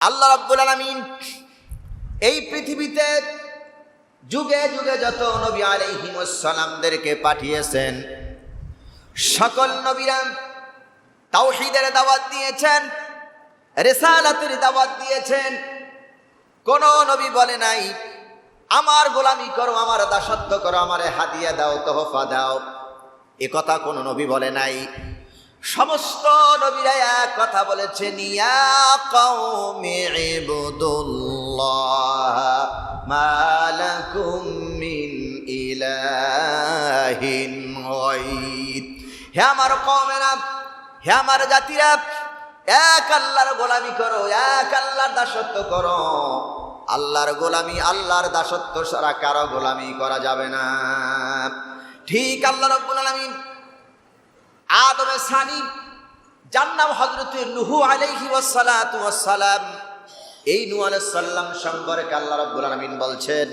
আল্লাহ রাব্বুল আলামিন এই পৃথিবীতে যুগে যুগে যত নবী আলাইহিমুসসালামদেরকে পাঠিয়েছেন, সকল নবীরা তাওহীদের দাওয়াত দিয়েছেন, রেসালাতের দাওয়াত দিয়েছেন। কোন নবী বলে নাই, আমার গোলামি করো, আমার দাসত্ব করো, আমারে হাদিয়া দাও, তোহফা দাও। এ কথা কোন নবী বলে নাই। সমস্ত নবীরা এক কথা গায়র হে আমার কওমেরা, হে আমার জাতিরা, এক আল্লাহর গোলামি করো, এক আল্লাহর দাসত্ব করো। আল্লাহর গোলামি, আল্লাহর দাসত্ব সারা কারও গোলামি করা যাবে না। ঠিক আল্লাহ রব্বুল আলামিন আদমে সানি যার নাম হজরত নুহু আলাইহি ওয়াসসালাতু ওয়াসসালাম এই নূহ আলাইহিস সালাম সম্পর্কে আল্লাহ রাব্বুল আলামিন বলছেন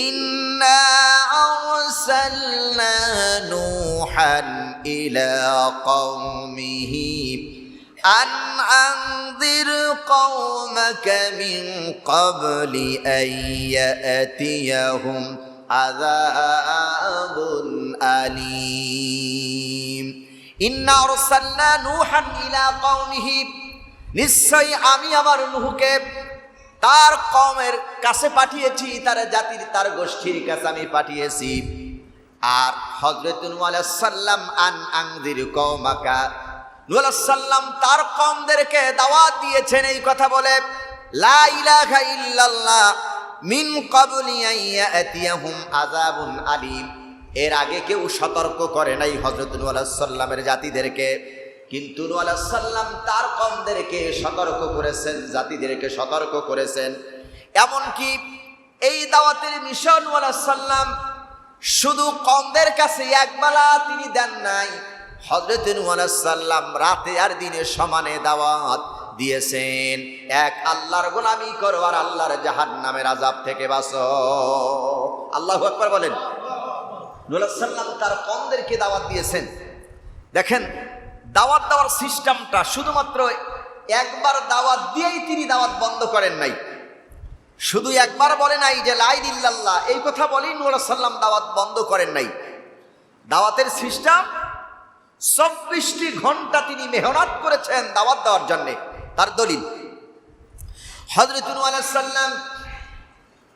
ইন্না আরসালনা নূহান ইলা কওমিহি أن أنذر قومك من قبل أن يأتيهم عذاب أليم ইন্না আরসালনা নূহান ইলা কওমিহি। নিশ্চয়ই আমি আমার নুহুকে তার কমের কাছে পাঠিয়েছি, তার জাতির, তার গোষ্ঠীর কাছে আমি পাঠিয়েছি। আর হজরতুল সাল্লাম আন আংদির কৌমাকা সাল্লাম তার কমদেরকে দাওয়াত দিয়েছেন এই কথা বলে, লা ইলাহা ইল্লাল্লাহ, মিন কবলি আইয়াতিয়াহুম আযাবুন আলিম। এর আগে কেউ সতর্ক করে নাই আলাইহিস সাল্লামের জাতিদেরকে। কিন্তু সাল্লাম তার কমদেরকে সতর্ক করেছেন, জাতিদেরকে সতর্ক করেছেন। এমনকি এই দাওয়াতের মিশন সাল্লাম শুধু কমদের কাছে একবেলা তিনি দেন নাই। হজরত সাল্লাম রাতে আর দিনে সমানে দাওয়াত দিয়েছেন। এক, আল্লাহর গোলামি করো আর আল্লাহর জাহান নামের আজাব থেকে বাঁচো। আল্লাহ একবার বলেন। সাল্লাম তার কমদেরকে দাওয়াত দিয়েছেন। দেখেন, দাওয়াত দেওয়ার সিস্টেমটা শুধুমাত্র একবার দাওয়াত দিয়েই তিনি দাওয়াত বন্ধ করেন নাই। শুধু একবার বলে নাই যে লাইদ ইল্লাল্লাহ, এই কথা বলেই সাল্লাম দাওয়াত বন্ধ করেন নাই। দাওয়াতের সিস্টেম, চব্বিশটি ঘণ্টা তিনি মেহনত করেছেন দাওয়াত দেওয়ার জন্যে। তার দলিল হজরত সাল্লাম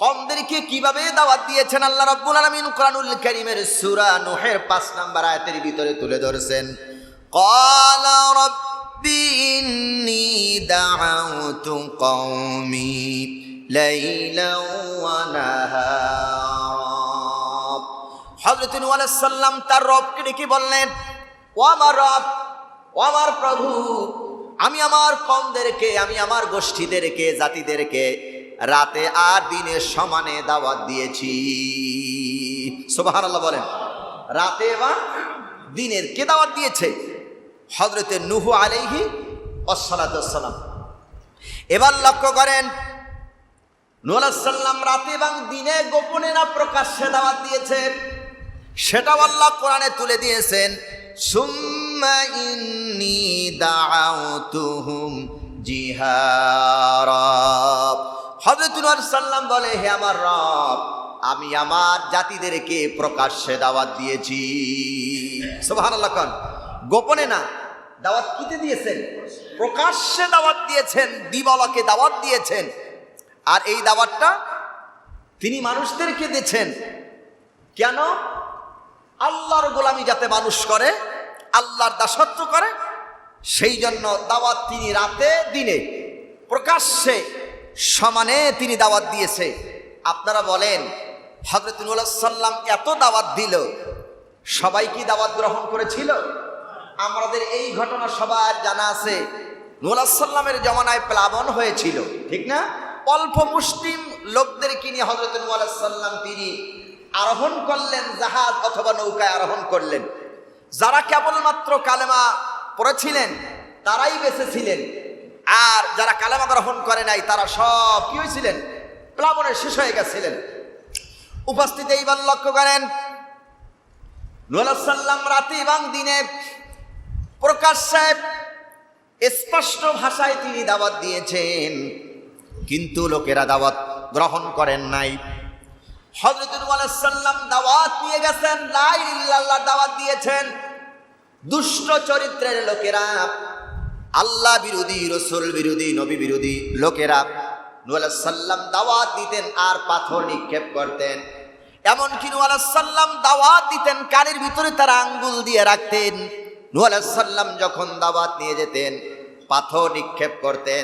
কমদেরকে কিভাবে দাওয়াত দিয়েছেন আল্লাহ রব্বুল আলমিন কোরআনুল করিমের সুরা নোহের পাঁচ নাম্বার আয়াতের ভিতরে তুলে ধরেছেন قال رب إني دعوت قومي ليلا ونهارا হজরত সাল্লাম তার রবকে ডেকে বললেন ও আমার রব ও আমার প্রভু আমি আমার কমদেরকে আমি আমার গোষ্ঠীদেরকে জাতিদেরকে রাতে আর দিনে সমানে দাওয়াত দিয়েছি। সোবাহান আল্লাহ বলেন, রাতে বা দিনের কে দাওয়াত দিয়েছে? হজরতে নুহু আলাইহি সালাম এবার লক্ষ্য করেন সাল্লাম রাতে এবং দিনে গোপনে না প্রকাশ্যে দাওয়াত দিয়েছে? সেটাও আল্লাহ কোরআনে তুলে দিয়েছেন, সুম্মা ইন্নি দাআউতুহুম জিহারা। হযরত নূহ সাল্লাম বলে, হে আমার রব, আমি আমার জাতিদেরকে প্রকাশ্যে দাওয়াত দিয়েছি। সুবহানাল্লাহ গোপনে না, দাওয়াত কিতে দিয়েছেন? প্রকাশ্যে দাওয়াত দিয়েছেন, দিবালাকে দাওয়াত দিয়েছেন। আর এই দাওয়াতটা তিনি মানুষদেরকে দিয়েছেন। কেন? আল্লাহর গোলামি যাতে মানুষ করে, আল্লাহর দাসত্ব করে, সেই জন্য দাওয়াত তিনি রাতে, দিনে প্রকাশ্যে সমানে তিনি দাওয়াত দিয়েছে। আপনারা বলেন হজরত সাল্লাম এত দাওয়াত দিল, সবাই কি দাওয়াত গ্রহণ করেছিল? আমাদের এই ঘটনা সবার জানা আছে। সাল্লামের জমানায় প্লাবন হয়েছিল, ঠিক না? অল্প মুসলিম লোকদেরকে নিয়ে হজরত সাল্লাম তিনি আরোহণ করলেন, জাহাজ অথবা নৌকায় আরোহণ করলেন। যারা কেবলমাত্র কালেমা পড়েছিলেন, তারাই বেঁচে ছিলেন। আর যারা কালেমা গ্রহণ করে নাই, তারা সব কি হয়েছিলেন? প্লাবনে শেষ হয়ে গেছিলেন। উপস্থিত এইবার লক্ষ্য করেন। সাল্লাম রাতে এবং দিনে প্রকাশ্যে স্পষ্ট ভাষায় তিনি দাওয়াত দিয়েছেন। কিন্তু লোকেরা দাওয়াত গ্রহণ করেন নাই। হজরত সাল্লাম দাওয়াত নিয়ে গেছেন লাই দাওয়াত দিয়েছেন। দুষ্ট চরিত্রের লোকেরা আল্লাহ বিরোধী, রসুল বিরোধী, নবী বিরোধী লোকেরা সাল্লাম দাওয়াত দিতেন আর পাথর নিক্ষেপ করতেন। এমনকি সাল্লাম দাওয়াত দিতেন, কানের ভিতরে তারা আঙ্গুল দিয়ে রাখতেন। সাল্লাম যখন দাওয়াত নিয়ে যেতেন, পাথর নিক্ষেপ করতেন।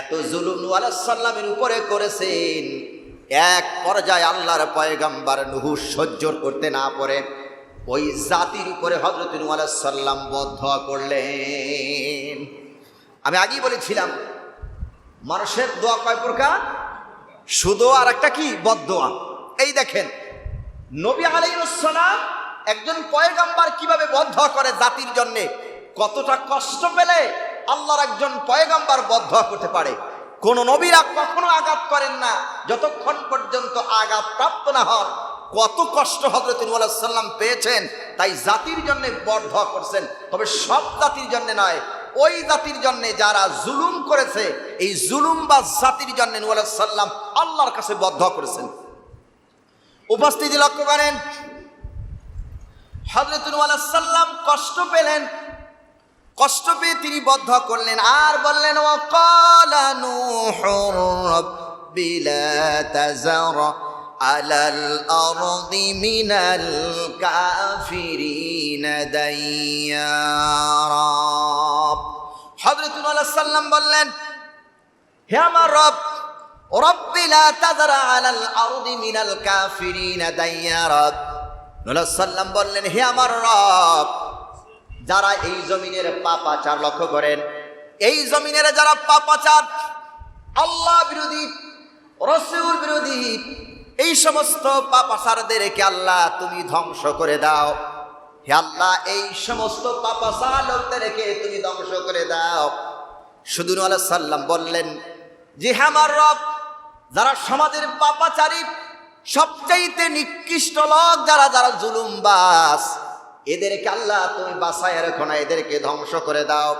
এত জুলুম সাল্লামের উপরে করেছেন। এক পর্যায়ে আল্লাহর পয়গাম্বার নুহু সহ্য করতে না পারে। ওই জাতির উপরে হজরত সাল্লাম বদ্ধ করলেন। আমি আগেই বলেছিলাম, মানুষের দোয়া কয় প্রকার? শুধু আর একটা কি? বদোয়া এই দেখেন, নবী আলাইসালাম একজন পয়গাম্বার কীভাবে বদ্ধ করে জাতির জন্য? কতটা কষ্ট পেলে আল্লাহর একজন পয়গাম্বার বদ্ধ করতে পারে। কোন নবীরা কখনো আঘাত করেন না, যতক্ষণ পর্যন্ত আঘাত প্রাপ্ত না হন। কত কষ্ট হজরত সাল্লাম পেয়েছেন, তাই জাতির জন্য বদ্ধ করছেন। তবে সব জাতির জন্য নয়, ওই জাতির জন্য যারা জুলুম করেছে, এই জুলুম বা জাতির জন্য সাল্লাম আল্লাহর কাছে বদ্ধ করেছেন। উপস্থিতি লক্ষ্য করেন হজরত সাল্লাম কষ্ট পেলেন, কষ্ট পেয়ে তিনি বদ্ধ করলেন, আর বললেন ও কলানু على الأرض من الكافرين ديارا حضرت সাল্লাম বললেন হে আমার রব রব্বি লা তাযরা আলাল আরদি মিনাল কাফিরিনা দাইয়ারা নূহ সাল্লাম বললেন হে আমার রব যারা এই জমিনের পাপাচার লক্ষ্য করেন এই জমিনের যারা পাপাচার আল্লাহ বিরোধী রসুল বিরোধী এই সমস্ত পাপাচারদেরকে আল্লাহ তুমি ধ্বংস করে দাও। হে আল্লাহ, এই সমস্ত পাপাচার লোকদেরকে তুমি ধ্বংস করে দাও। শুধু আল্লাহ সাল্লাম বললেন, যে হ্যাঁ রব, যারা সমাজের পাপাচারী, সবচাইতে নিকৃষ্ট লোক যারা যারা জুলুমবাস এদেরকে আল্লাহ তুমি বাসায় রেখো না, এদেরকে ধ্বংস করে দাও।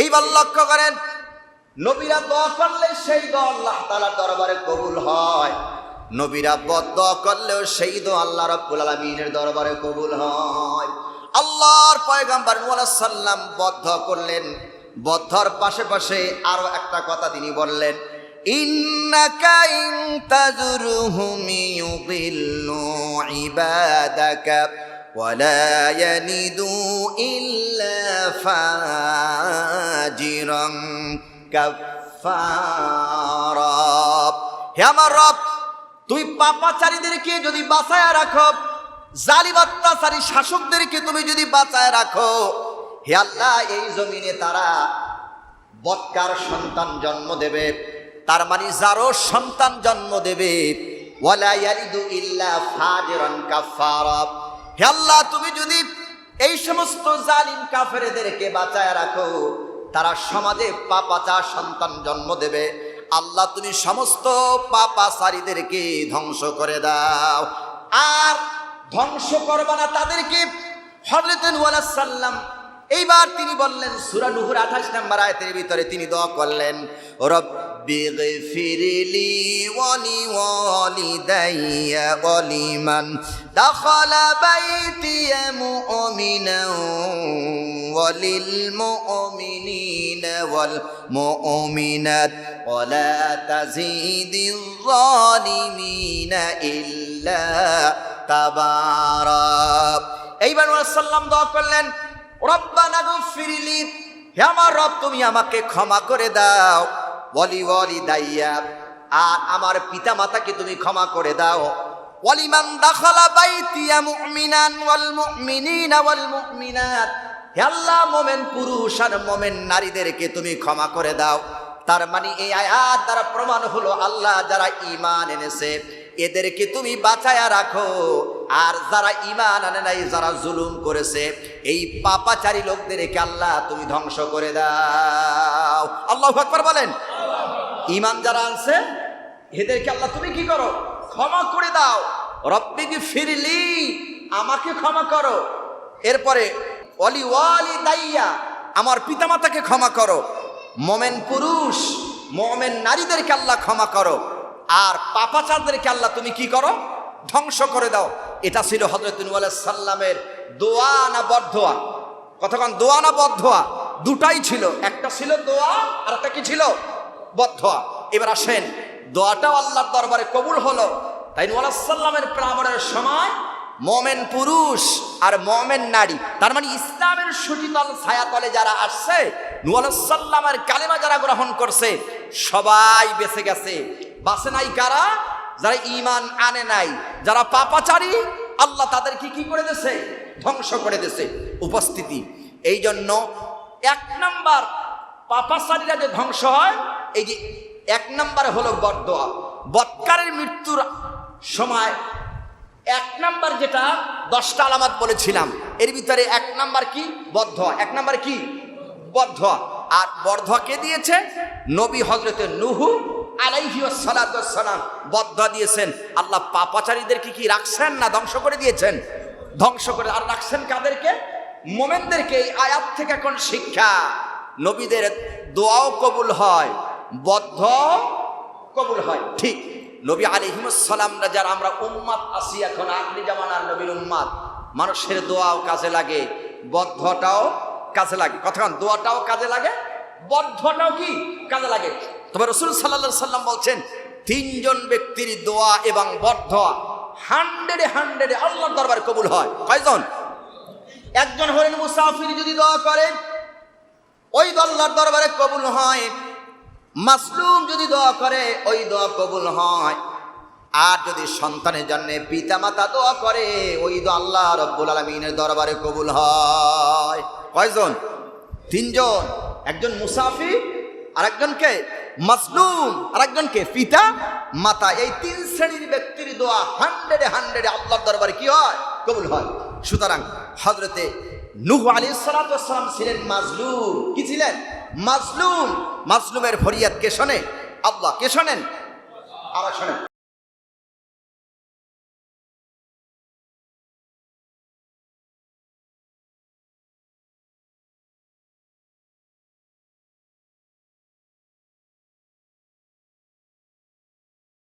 এইবার লক্ষ্য করেন, নবীরা দোয়া করলে সেই দোয়া আল্লাহ তালার দরবারে কবুল হয়। নবীরা বদ্ধ করলেও সেই দো আল্লাহ রব্বুল আলমিনের দরবারে কবুল হয়। আল্লাহর পয়গাম্বার সাল্লাম বদ্ধ করলেন। বদ্ধর পাশে পাশে আরও একটা কথা তিনি বললেন হে আমার রব তুই পাপাচারীদেরকে যদি বাঁচায় রাখো জালিম শাসকদেরকে তুমি যদি বাঁচায় রাখো, হে আল্লাহ, এই জমিনে তারা বৎকার সন্তান জন্ম দেবে। তার মানে যারও সন্তান জন্ম দেবে হে তুমি যদি এই সমস্ত জালিম কাফেরদেরকে বাঁচায় রাখো, তারা সমাজে পাপাচার সন্তান জন্ম দেবে। আল্লাহ তুমি সমস্ত পাপাচারীদেরকে ধ্বংস করে দাও। আর ধ্বংস করবা না তাদেরকে। হজরতাল্লাম এইবার তিনি বললেন সুরানুহুর আঠাশ নাম্বার আয়তের ভিতরে তিনি দোয়া করলেন রব্বি ওয়ালি ওয়ালিদাইয়া ওয়ালিমান দাখালা বাইতিয়া মুমিনান ওয়ালিল মুমিনিনা ওয়াল মুমিনাত ওয়ালা তাজিদিল যালিমিনা ইল্লা তাবারা এইবার সাল্লাম দোয়া করলেন, রব্বানা গফিরলি হে আমার রব, তুমি আমাকে ক্ষমা করে দাও। বলি বলি দাইয়া, আর আমার পিতা মাতাকে তুমি ক্ষমা করে দাও। ওয়ালিমান দাখালা বাইতিয়া মুমিনান ওয়াল মুমিনিনা ওয়াল মুমিনাত। হে আল্লাহ, মোমেন পুরুষ আর মোমেন নারীদেরকে তুমি ক্ষমা করে দাও। তার মানে এই আয়াত দ্বারা প্রমাণ হলো আল্লাহ যারা ঈমান এনেছে, এদেরকে তুমি বাঁচায়া রাখো। আর যারা ইমান আনে নাই, যারা জুলুম করেছে, এই পাপাচারী লোকদেরকে আল্লাহ তুমি ধ্বংস করে দাও। আল্লাহ আকবার বলেন। ইমান যারা আনছে, এদেরকে আল্লাহ তুমি কি করো? ক্ষমা করে দাও। রব্বিকে ফিরলি আমাকে ক্ষমা করো। এরপরে অলি ওয়ালি দাইয়া আমার পিতামাতাকে ক্ষমা করো। মোমেন পুরুষ, মোমেন নারীদেরকে আল্লাহ ক্ষমা করো। আর পাপাচারদেরকে আল্লাহ তুমি কি করো? ধ্বংস করে দাও। এটা ছিল হজরত সাল্লামের দোয়া না বদ্ধোয়া কতক্ষণ? দোয়া না বদ্ধোয়া দুটাই ছিল। একটা ছিল দোয়া, আর একটা কি ছিল? বদ্ধোয়া এবার আসেন, দোয়াটাও আল্লাহর দরবারে কবুল হলো। তাই সাল্লামের প্রামণের সময় মমেন পুরুষ আর মমেন নারী, তার মানে ইসলামের সুচিতল ছায়াতলে যারা আসছে নুয়াল্লামের কালেমা যারা গ্রহণ করছে, সবাই বেঁচে গেছে। বাসে নাই কারা? যারা ইমান আনে নাই। যারা পাপাচারী, আল্লাহ তাদেরকে কি করে দিয়েছে? ধ্বংস করে দিয়েছে। উপস্থিতি। এই জন্য এক নাম্বার, পাপাচারীরা যে ধ্বংস হয় এই যে এক নাম্বারে হলো বরদোয়া বৎকারের মৃত্যুর সময় এক নাম্বার যেটা, দশটা আলামাত বলেছিলাম। এর ভিতরে এক নাম্বার কি? বদ্ধ এক নাম্বার কি? বদ্ধ আর বর্ধ কে দিয়েছে? নবী হজরতে নুহু আলাইহি সালাম বদ্ধ দিয়েছেন। আল্লাহ পাপাচারীদেরকে কি রাখছেন না ধ্বংস করে দিয়েছেন? ধ্বংস করে আর রাখছেন কাদেরকে? মোমেনদেরকে। এই আয়াত থেকে কোন শিক্ষা। নবীদের দোয়াও কবুল হয়। বদ্ধ কবুল হয়। ঠিক। নবী আলিহিমসালামরা যারা আমরা উম্মাদ আসি এখন আখরি জামানার নবীর উম্মাদ মানুষের দোয়াও কাজে লাগে, বদ্ধটাও কাজে লাগে। কতক্ষণ দোয়াটাও কাজে লাগে, বদ্ধটাও কি কাজে লাগে? তবে রসুল সাল্লা সাল্লাম বলছেন, তিনজন ব্যক্তির দোয়া এবং বদ্ধ হান্ড্রেডে হান্ড্রেডে আল্লাহর দরবার কবুল হয়। কয়জন? একজন হলেন মুসাফির, যদি দোয়া করে ওই আল্লাহর দরবারে কবুল হয়। মাসলুম যদি দোয়া করে, ওই দোয়া কবুল হয়। আর যদি সন্তানের জন্য পিতা মাতা দোয়া করে, ওই দোয়া আল্লাহ রব্বুল আলমিনের দরবারে কবুল হয়। কয়জন? তিনজন। একজন মুসাফি আর একজনকে মাসলুম। আর একজনকে পিতা, মাতা। এই তিন শ্রেণির ব্যক্তির দোয়া হান্ড্রেডে হান্ড্রেডে আল্লাহর দরবারে কি হয়? কবুল হয়। সুতরাং হজরতে নুহ আলী সালাম ছিলেন মাজলুম কি ছিলেন? মাজলুম মাসলুমের ফরিয়াদ কে শোনে? আল্লাহ কে শোনেন? আল্লাহ শোনেন।